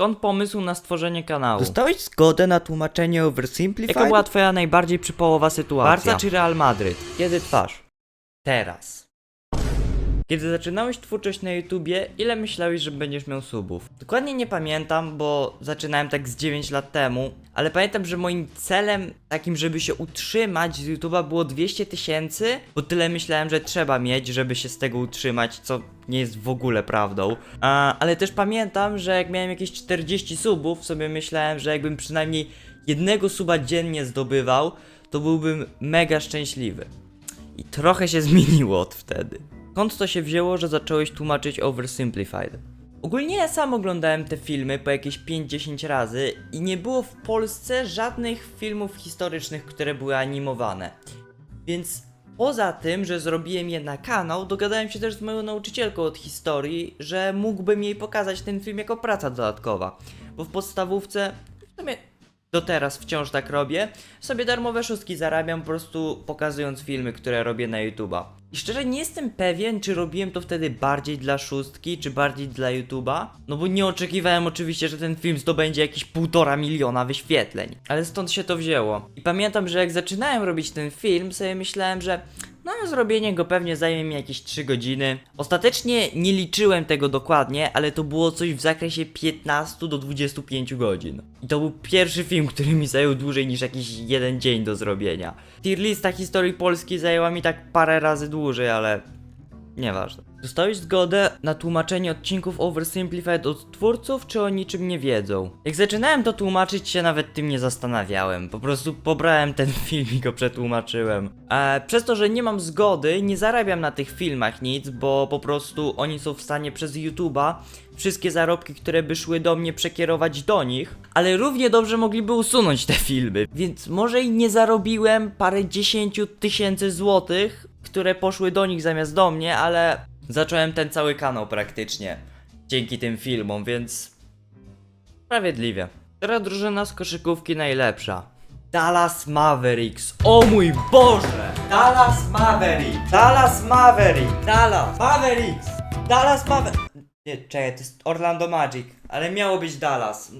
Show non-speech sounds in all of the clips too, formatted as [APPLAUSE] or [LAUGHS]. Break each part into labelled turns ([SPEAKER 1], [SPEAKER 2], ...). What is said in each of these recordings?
[SPEAKER 1] Skąd pomysł na stworzenie kanału?
[SPEAKER 2] Dostałeś zgodę na tłumaczenie Oversimplified?
[SPEAKER 1] Jaka była twoja najbardziej przypołowa sytuacja?
[SPEAKER 2] Barca
[SPEAKER 1] czy Real Madryt? Kiedy twarz? Teraz. Kiedy zaczynałeś twórczość na YouTubie, ile myślałeś, że będziesz miał subów? Dokładnie nie pamiętam, bo zaczynałem tak z 9 lat temu, ale pamiętam, że moim celem takim, żeby się utrzymać z YouTuba było 200 tysięcy, bo tyle myślałem, że trzeba mieć, żeby się z tego utrzymać, co nie jest w ogóle prawdą. A, ale też pamiętam, że jak miałem jakieś 40 subów, sobie myślałem, że jakbym przynajmniej jednego suba dziennie zdobywał, to byłbym mega szczęśliwy. I trochę się zmieniło od wtedy. Skąd to się wzięło, że zacząłeś tłumaczyć Oversimplified? Ogólnie ja sam oglądałem te filmy po jakieś 5-10 razy i nie było w Polsce żadnych filmów historycznych, które były animowane. Więc poza tym, że zrobiłem je na kanał, dogadałem się też z moją nauczycielką od historii, że mógłbym jej pokazać ten film jako praca dodatkowa. Bo w podstawówce, w sumie do teraz wciąż tak robię, sobie darmowe szóstki zarabiam po prostu pokazując filmy, które robię na YouTube'a. I szczerze nie jestem pewien, czy robiłem to wtedy bardziej dla szóstki, czy bardziej dla YouTube'a. No bo nie oczekiwałem oczywiście, że ten film zdobędzie jakieś półtora miliona wyświetleń. Ale stąd się to wzięło. I pamiętam, że jak zaczynałem robić ten film, sobie myślałem, że no, zrobienie go pewnie zajmie mi jakieś 3 godziny. Ostatecznie nie liczyłem tego dokładnie, ale to było coś w zakresie 15 do 25 godzin. I to był pierwszy film, który mi zajął dłużej niż jakiś jeden dzień do zrobienia. Tier lista historii Polski zajęła mi tak parę razy dłużej, ale Nieważne. Dostałeś zgodę na tłumaczenie odcinków Oversimplified od twórców, czy o niczym nie wiedzą? Jak zaczynałem to tłumaczyć, się nawet tym nie zastanawiałem. Po prostu pobrałem ten [LAUGHS] film i go przetłumaczyłem. E, przez to, że nie mam zgody, nie zarabiam na tych filmach nic, bo po prostu oni są w stanie przez YouTube'a wszystkie zarobki, które by szły do mnie, przekierować do nich, ale równie dobrze mogliby usunąć te filmy. Więc może i nie zarobiłem parę dziesięciu tysięcy złotych, które poszły do nich zamiast do mnie, ale zacząłem ten cały kanał praktycznie dzięki tym filmom, więc sprawiedliwie. Która drużyna z koszykówki najlepsza? Dallas Mavericks. O mój Boże! Dallas Mavericks! Dallas Mavericks! Dallas Mavericks! Dallas Mavericks! Nie, czekaj, to jest Orlando Magic, ale miało być Dallas.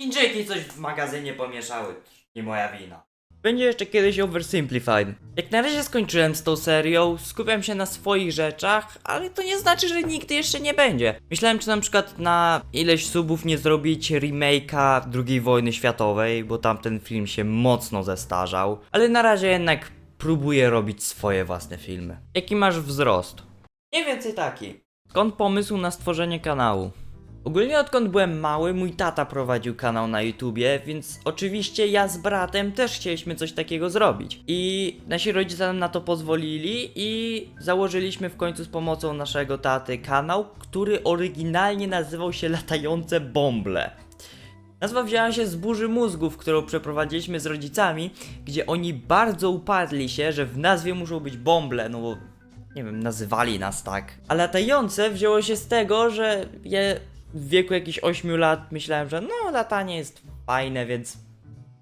[SPEAKER 1] Chińczyki coś w magazynie pomieszały. Nie moja wina. Będzie jeszcze kiedyś Oversimplified. Jak na razie skończyłem z tą serią, skupiam się na swoich rzeczach, ale to nie znaczy, że nigdy jeszcze nie będzie. Myślałem, czy na przykład na ileś subów nie zrobić remake'a II wojny światowej, bo tamten film się mocno zestarzał. Ale na razie jednak próbuję robić swoje własne filmy. Jaki masz wzrost? Mniej więcej taki. Skąd pomysł na stworzenie kanału? Ogólnie odkąd byłem mały, mój tata prowadził kanał na YouTubie, więc oczywiście ja z bratem też chcieliśmy coś takiego zrobić. I nasi rodzice nam na to pozwolili i założyliśmy w końcu z pomocą naszego taty kanał, który oryginalnie nazywał się Latające Bąble. Nazwa wzięła się z burzy mózgów, którą przeprowadziliśmy z rodzicami, gdzie oni bardzo uparli się, że w nazwie muszą być bąble, no bo nie wiem, nazywali nas tak. A latające wzięło się z tego, że je w wieku jakichś 8 lat myślałem, że no latanie jest fajne, więc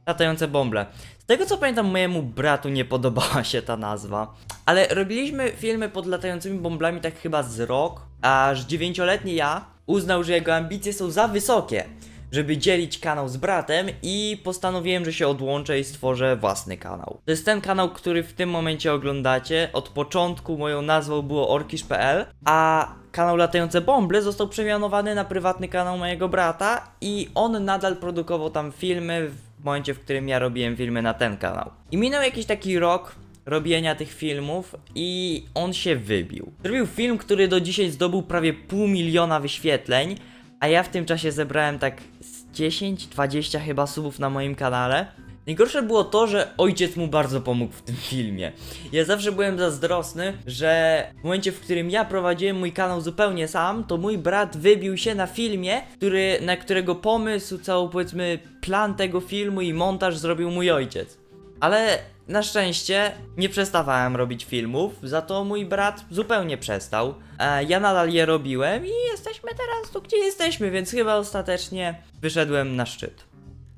[SPEAKER 1] latające bąble. Z tego co pamiętam, mojemu bratu nie podobała się ta nazwa, ale robiliśmy filmy pod latającymi bąblami tak chyba z rok, aż dziewięcioletni ja uznał, że jego ambicje są za wysokie, żeby dzielić kanał z bratem i postanowiłem, że się odłączę i stworzę własny kanał. To jest ten kanał, który w tym momencie oglądacie. Od początku moją nazwą było orkisz.pl, a kanał Latające Bąble został przemianowany na prywatny kanał mojego brata i on nadal produkował tam filmy w momencie, w którym ja robiłem filmy na ten kanał. I minął jakiś taki rok, robienia tych filmów i on się wybił. Zrobił film, który do dzisiaj zdobył prawie pół miliona wyświetleń, a ja w tym czasie zebrałem tak z 10-20 chyba subów na moim kanale. Najgorsze było to, że ojciec mu bardzo pomógł w tym filmie. Ja zawsze byłem zazdrosny, że w momencie, w którym ja prowadziłem mój kanał zupełnie sam, to mój brat wybił się na filmie, który, na którego pomysł, cały powiedzmy plan tego filmu i montaż zrobił mój ojciec. Ale na szczęście nie przestawałem robić filmów, za to mój brat zupełnie przestał. E, ja nadal je robiłem i jesteśmy teraz tu, gdzie jesteśmy, więc chyba ostatecznie wyszedłem na szczyt.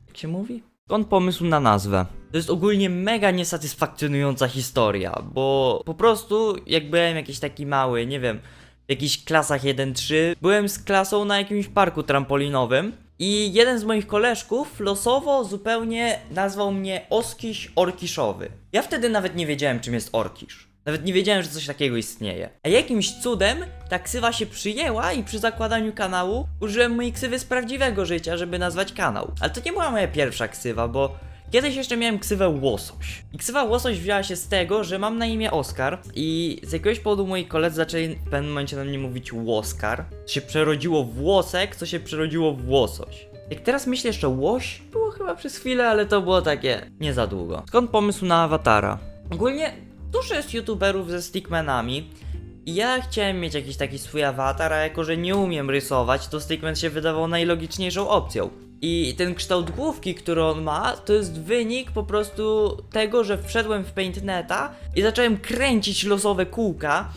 [SPEAKER 1] Jak się mówi? Skąd pomysł na nazwę? To jest ogólnie mega niesatysfakcjonująca historia, bo po prostu jak byłem jakiś taki mały, nie wiem, w jakichś klasach 1-3, byłem z klasą na jakimś parku trampolinowym I jeden z moich koleżków losowo zupełnie nazwał mnie Oskiś Orkiszowy. Ja wtedy nawet nie wiedziałem, czym jest Orkisz. Nawet nie wiedziałem, że coś takiego istnieje. A jakimś cudem ta ksywa się przyjęła i przy zakładaniu kanału użyłem mojej ksywy z prawdziwego życia, żeby nazwać kanał. Ale to nie była moja pierwsza ksywa, bo Kiedyś jeszcze miałem ksywę Łosoś. I ksywa Łosoś wzięła się z tego, że mam na imię Oskar i z jakiegoś powodu moi koledzy zaczęli w pewnym momencie na mnie mówić Łoskar. Co się przerodziło w Łosek, co się przerodziło w Łosoś. Jak teraz myślę jeszcze Łoś, było chyba przez chwilę, ale to było takie nie za długo. Skąd pomysł na awatara? Ogólnie dużo jest youtuberów ze stickmanami i ja chciałem mieć jakiś taki swój awatar, a jako że nie umiem rysować, to stickman się wydawał najlogiczniejszą opcją. I ten kształt główki, który on ma, to jest wynik po prostu tego, że wszedłem w PaintNeta i zacząłem kręcić losowe kółka,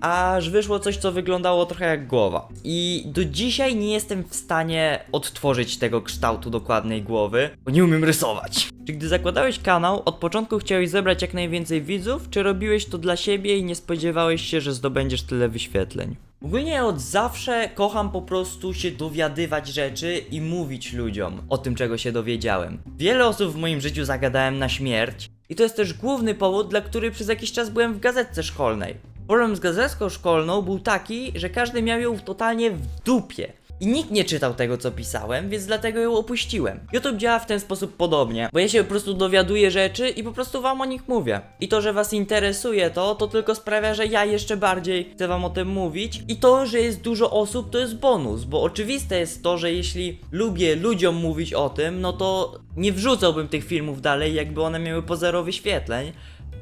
[SPEAKER 1] aż wyszło coś, co wyglądało trochę jak głowa. I do dzisiaj nie jestem w stanie odtworzyć tego kształtu dokładnej głowy, bo nie umiem rysować. Czy gdy zakładałeś kanał, od początku chciałeś zebrać jak najwięcej widzów, czy robiłeś to dla siebie i nie spodziewałeś się, że zdobędziesz tyle wyświetleń? Ogólnie od zawsze kocham po prostu się dowiadywać rzeczy i mówić ludziom o tym, czego się dowiedziałem. Wiele osób w moim życiu zagadałem na śmierć i to jest też główny powód, dla którego przez jakiś czas byłem w gazetce szkolnej. Problem z gazetką szkolną był taki, że każdy miał ją totalnie w dupie. I nikt nie czytał tego, co pisałem, więc dlatego ją opuściłem. YouTube działa w ten sposób podobnie, bo ja się po prostu dowiaduję rzeczy i po prostu wam o nich mówię. I to, że was interesuje to, to tylko sprawia, że ja jeszcze bardziej chcę wam o tym mówić. I to, że jest dużo osób, to jest bonus, bo oczywiste jest to, że jeśli lubię ludziom mówić o tym, no to nie wrzucałbym tych filmów dalej, jakby one miały po zero wyświetleń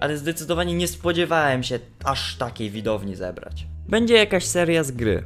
[SPEAKER 1] ale zdecydowanie nie spodziewałem się aż takiej widowni zebrać. Będzie jakaś seria z gry.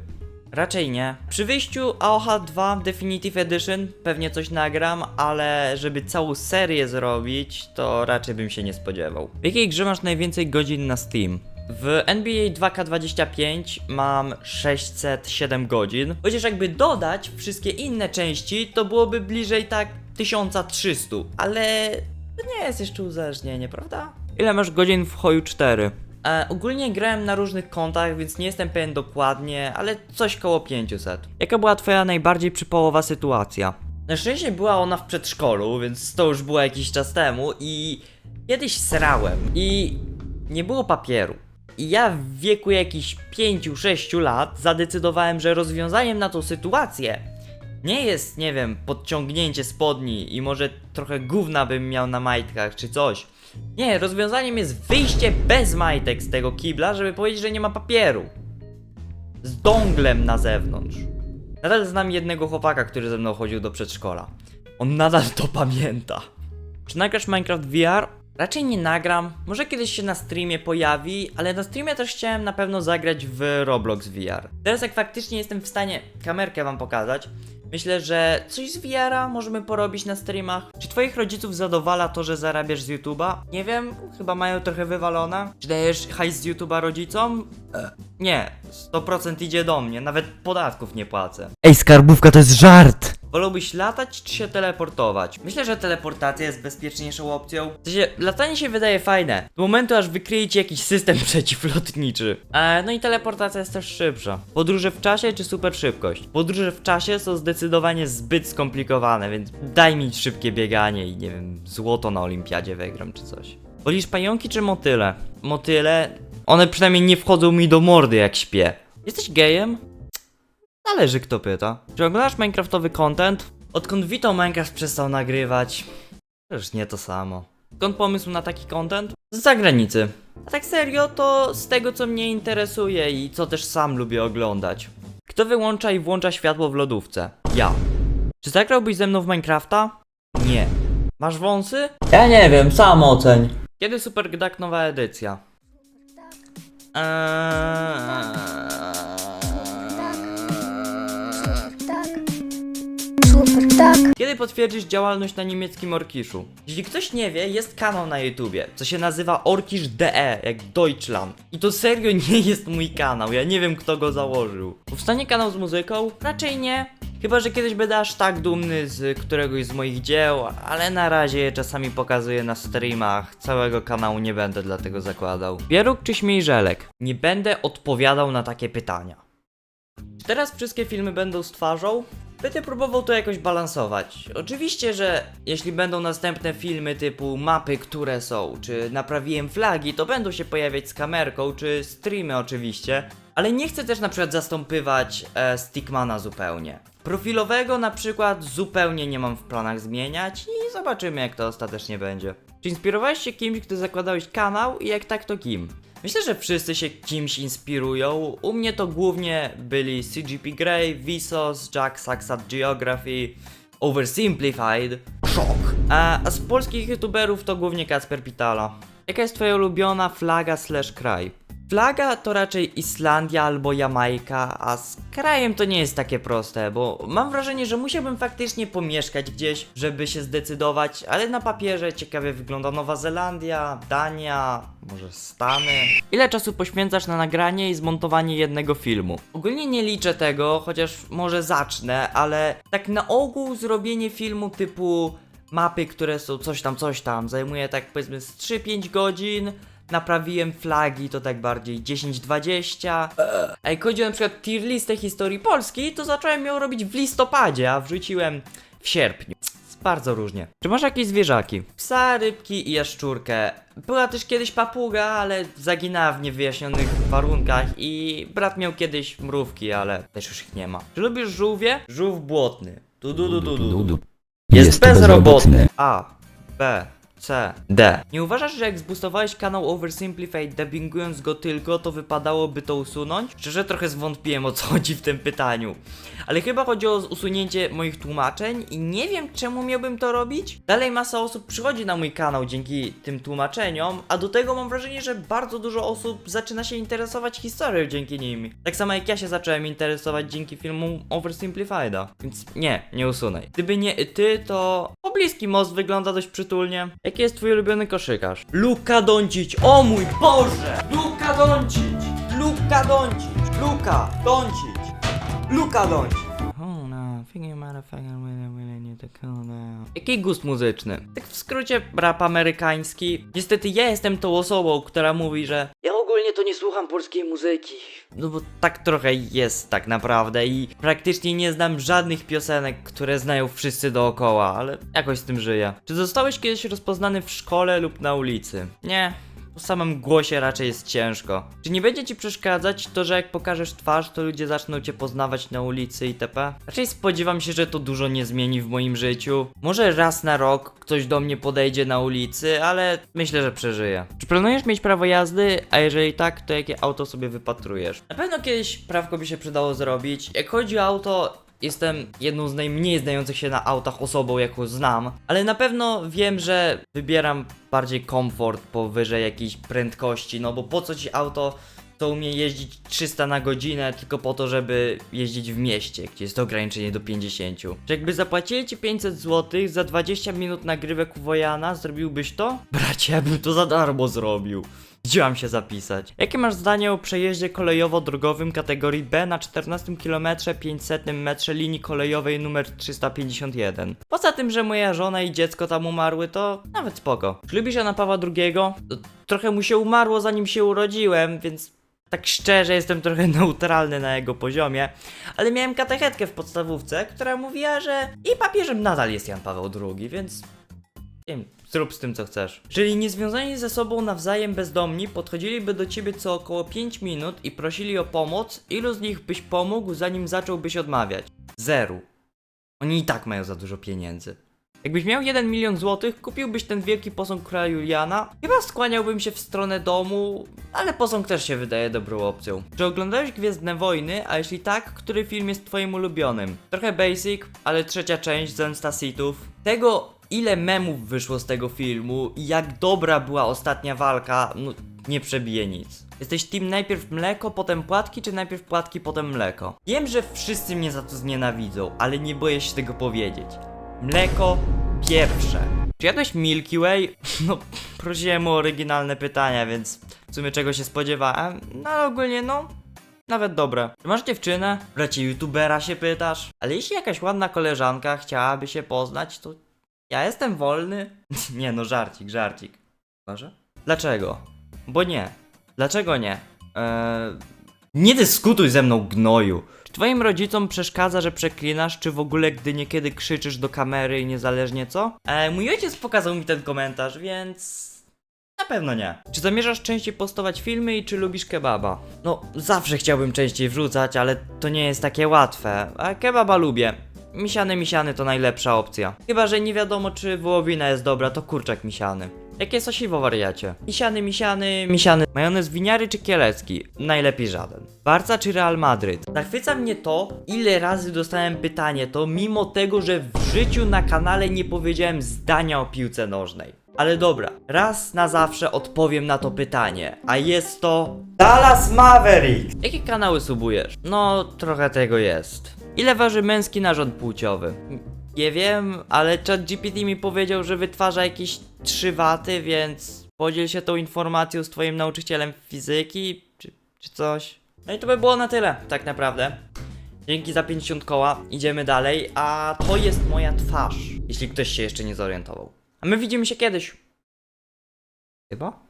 [SPEAKER 1] Raczej nie. Przy wyjściu AOH 2 Definitive Edition pewnie coś nagram, ale żeby całą serię zrobić, to raczej bym się nie spodziewał. W jakiej grze masz najwięcej godzin na Steam? W NBA 2K25 mam 607 godzin, chociaż jakby dodać wszystkie inne części, to byłoby bliżej tak 1300, ale to nie jest jeszcze uzależnienie, prawda? Ile masz godzin w Hoju 4? E, ogólnie grałem na różnych kontach, więc nie jestem pewien dokładnie, ale coś koło 500. Jaka była twoja najbardziej przypołowa sytuacja? Na szczęście była ona w przedszkolu, więc to już było jakiś czas temu i kiedyś srałem i nie było papieru. I ja w wieku jakichś 5-6 lat zadecydowałem, że rozwiązaniem na tą sytuację nie jest, nie wiem, podciągnięcie spodni i może trochę gówna bym miał na majtkach czy coś. Nie, rozwiązaniem jest wyjście bez majtek z tego kibla, żeby powiedzieć, że nie ma papieru. Z donglem na zewnątrz. Nadal znam jednego chłopaka, który ze mną chodził do przedszkola. On nadal to pamięta. Czy nagrasz Minecraft VR? Raczej nie nagram. Może kiedyś się na streamie pojawi, ale na streamie też chciałem na pewno zagrać w Roblox VR. Teraz jak faktycznie jestem w stanie kamerkę wam pokazać, myślę, że coś z VR-a możemy porobić na streamach. Czy twoich rodziców zadowala to, że zarabiasz z YouTube'a? Nie wiem, chyba mają trochę wywalone. Czy dajesz hajs z YouTube'a rodzicom? E, nie, 100% idzie do mnie, nawet podatków nie płacę.
[SPEAKER 2] Ej, skarbówka to jest żart!
[SPEAKER 1] Wolałbyś latać czy się teleportować? Myślę, że teleportacja jest bezpieczniejszą opcją. W sensie, latanie się wydaje fajne. Do momentu, aż wykryjecie jakiś system [LAUGHS] przeciwlotniczy. E, no i teleportacja jest też szybsza. Podróże w czasie czy super szybkość? Podróże w czasie są zdecydowanie zbyt skomplikowane, więc daj mi szybkie bieganie i nie wiem, złoto na olimpiadzie wygram czy coś. Wolisz pająki czy motyle? Motyle, one przynajmniej nie wchodzą mi do mordy jak śpię. Jesteś gejem? Zależy kto pyta. Czy oglądasz Minecraftowy content? Odkąd Vito Minecraft przestał nagrywać? Już nie to samo. Skąd pomysł na taki content? Z zagranicy. A tak serio, to z tego co mnie interesuje i co też sam lubię oglądać. Kto wyłącza i włącza światło w lodówce? Ja. Czy zagrałbyś ze mną w Minecrafta? Nie. Masz wąsy? Ja nie wiem, sam oceń. Kiedy Super Gdak nowa edycja? Eee...
[SPEAKER 3] Super, tak.
[SPEAKER 1] Kiedy potwierdzisz działalność na niemieckim Orkiszu? Jeśli ktoś nie wie, jest kanał na YouTubie, co się nazywa Orkisz.de, jak Deutschland. I to serio nie jest mój kanał, ja nie wiem kto go założył. Powstanie kanał z muzyką? Raczej nie. Chyba, że kiedyś będę aż tak dumny z któregoś z moich dzieł, ale na razie je czasami pokazuję na streamach. Całego kanału nie będę dlatego zakładał. Pieróg czy śmiejżelek? Nie będę odpowiadał na takie pytania. Teraz wszystkie filmy będą z twarzą? Będę próbował to jakoś balansować. Oczywiście, że jeśli będą następne filmy typu mapy, które są, czy naprawiłem flagi, to będą się pojawiać z kamerką, czy streamy oczywiście. Ale nie chcę też na przykład zastąpywać e, Stickmana zupełnie. Profilowego na przykład zupełnie nie mam w planach zmieniać i zobaczymy jak to ostatecznie będzie. Czy inspirowałeś się kimś, gdy zakładałeś kanał i jak tak to kim? Myślę, że wszyscy się kimś inspirują. U mnie to głównie byli CGP Grey, Vsauce, Jack Saxat Geography, Oversimplified, Szok. A, a z polskich youtuberów to głównie Kasper Pitala. Jaka jest twoja ulubiona flaga slash kraj? Flaga to raczej Islandia albo Jamajka, a z krajem to nie jest takie proste, bo mam wrażenie, że musiałbym faktycznie pomieszkać gdzieś, żeby się zdecydować, ale na papierze ciekawie wygląda Nowa Zelandia, Dania, może Stany. Ile czasu poświęcasz na nagranie i zmontowanie jednego filmu? Ogólnie nie liczę tego, chociaż może zacznę, ale tak na ogół zrobienie filmu typu mapy, które są coś tam, coś tam, zajmuje tak powiedzmy z 3-5 godzin. Naprawiłem flagi, to tak bardziej 10-20. A jak chodzi o na przykład tier listę historii Polski, to zacząłem ją robić w listopadzie, a wrzuciłem w sierpniu. Bardzo różnie. Czy masz jakieś zwierzaki? Psa, rybki i jaszczurkę. Była też kiedyś papuga, ale zaginęła w niewyjaśnionych warunkach i brat miał kiedyś mrówki, ale też już ich nie ma. Czy lubisz żółwie? Żółw błotny. Du, du, du, du, du.
[SPEAKER 2] Dudu.
[SPEAKER 1] Jest,
[SPEAKER 2] Jest
[SPEAKER 1] bezrobotny.
[SPEAKER 2] bezrobotny.
[SPEAKER 1] A, B, C, D. Nie uważasz, że jak zbustowałeś kanał Oversimplified dubbingując go tylko, to wypadałoby to usunąć? Szczerze trochę zwątpiłem o co [LAUGHS] chodzi w tym pytaniu. Ale chyba chodzi o usunięcie moich tłumaczeń i nie wiem czemu miałbym to robić. Dalej masa osób przychodzi na mój kanał dzięki tym tłumaczeniom, a do tego mam wrażenie, że bardzo dużo osób zaczyna się interesować historią dzięki nim. Tak samo jak ja się zacząłem interesować dzięki filmu Oversimplifieda. Więc nie, nie usunaj. Gdyby nie ty, to pobliski most wygląda dość przytulnie. Jaki jest twój ulubiony koszykarz? Luka Doncic! O mój Boże! Luka Doncic! Luka Doncic! Luka Doncic! Luka Doncic! Oh no, figure motherfucker, really, really need to cool down. Jaki gust muzyczny? Tak w skrócie rap amerykański. Niestety ja jestem tą osobą, która mówi, że ja ogólnie to nie słucham polskiej muzyki. No bo tak trochę jest tak naprawdę i praktycznie nie znam żadnych piosenek, które znają wszyscy dookoła, ale jakoś z tym żyję. Czy zostałeś kiedyś rozpoznany w szkole lub na ulicy? Nie. Po samym głosie raczej jest ciężko. Czy nie będzie ci przeszkadzać to, że jak pokażesz twarz, to ludzie zaczną cię poznawać na ulicy itp? Raczej spodziewam się, że to dużo nie zmieni w moim życiu. Może raz na rok ktoś do mnie podejdzie na ulicy, ale myślę, że przeżyję. Czy planujesz mieć prawo jazdy? A jeżeli tak, to jakie auto sobie wypatrujesz? Na pewno kiedyś prawko by się przydało zrobić. Jak chodzi o auto, Jestem jedną z najmniej znających się na autach osobą, jaką znam, ale na pewno wiem, że wybieram bardziej komfort powyżej jakiejś prędkości, no bo po co ci auto, to umie jeździć 300 na godzinę tylko po to, żeby jeździć w mieście, gdzie jest ograniczenie do 50. Czy jakby zapłacili ci 500 zł za 20 minut nagrywek u Wojana, zrobiłbyś to? Bracie, ja bym to za darmo zrobił. Gdzie mam się zapisać? Jakie masz zdanie o przejeździe kolejowo-drogowym kategorii B na 14 km 500 metrze linii kolejowej numer 351? Poza tym, że moja żona i dziecko tam umarły, to nawet spoko. Lubisz Jana Pawła II? Trochę mu się umarło zanim się urodziłem, więc tak szczerze jestem trochę [LAUGHS] neutralny na jego poziomie, ale miałem katechetkę w podstawówce, która mówiła, że i papieżem nadal jest Jan Paweł II, więc zrób z tym co chcesz. Czyli niezwiązani ze sobą nawzajem bezdomni podchodziliby do ciebie co około 5 minut i prosili o pomoc, ilu z nich byś pomógł zanim zacząłbyś odmawiać? Zeru. Oni i tak mają za dużo pieniędzy. Jakbyś miał 1 milion złotych, kupiłbyś ten wielki posąg króla Juliana? Chyba skłaniałbym się w stronę domu, ale posąg też się wydaje dobrą opcją. Czy oglądałeś Gwiezdne Wojny, a jeśli tak, który film jest twoim ulubionym? Trochę basic, ale trzecia część Zemsta Sithów. Tego, ile memów wyszło z tego filmu i jak dobra była ostatnia walka, no nie przebije nic. Jesteś team najpierw mleko, potem płatki, czy najpierw płatki, potem mleko? Wiem, że wszyscy mnie za to znienawidzą, ale nie boję się tego powiedzieć. Mleko pierwsze. Czy jadłeś Milky Way? [LAUGHS] No, prosiłem o oryginalne pytania, więc w sumie czego się spodziewałem. No, ale ogólnie no, nawet dobre. Czy masz dziewczynę? Bracie youtubera się pytasz? Ale jeśli jakaś ładna koleżanka chciałaby się poznać, to ja jestem wolny? [LAUGHS] nie no, żarcik, żarcik. Może? Dlaczego? Bo nie. Dlaczego nie? Eee... Nie dyskutuj ze mną, gnoju. Czy twoim rodzicom przeszkadza, że przeklinasz, czy w ogóle gdy niekiedy krzyczysz do kamery i niezależnie co? E, mój ojciec pokazał mi ten komentarz, więc... Na pewno nie. Czy zamierzasz częściej postować filmy i czy lubisz kebaba? No, zawsze chciałbym częściej wrzucać, ale to nie jest takie łatwe. A kebaba lubię. Misiany misiany to najlepsza opcja. Chyba, że nie wiadomo czy wołowina jest dobra, to kurczak misiany. Jakie sosiwo wariacie? Misiany, misiany, misiany. Majonez winiary czy kielecki? Najlepiej żaden. Barca czy Real Madryt? Zachwyca mnie to, ile razy dostałem pytanie to, mimo tego, że w życiu na kanale nie powiedziałem zdania o piłce nożnej. Ale dobra, raz na zawsze odpowiem na to pytanie, a jest to Dallas Mavericks. Jakie kanały subujesz? No, trochę tego jest. Ile waży męski narząd płciowy? Nie wiem, ale ChatGPT mi powiedział, że wytwarza jakieś 3 waty, więc podziel się tą informacją z twoim nauczycielem fizyki, czy, czy coś. No i to by było na tyle, tak naprawdę. Dzięki za 50 koła, idziemy dalej, a to jest moja twarz, jeśli ktoś się jeszcze nie zorientował. A my widzimy się kiedyś. Chyba?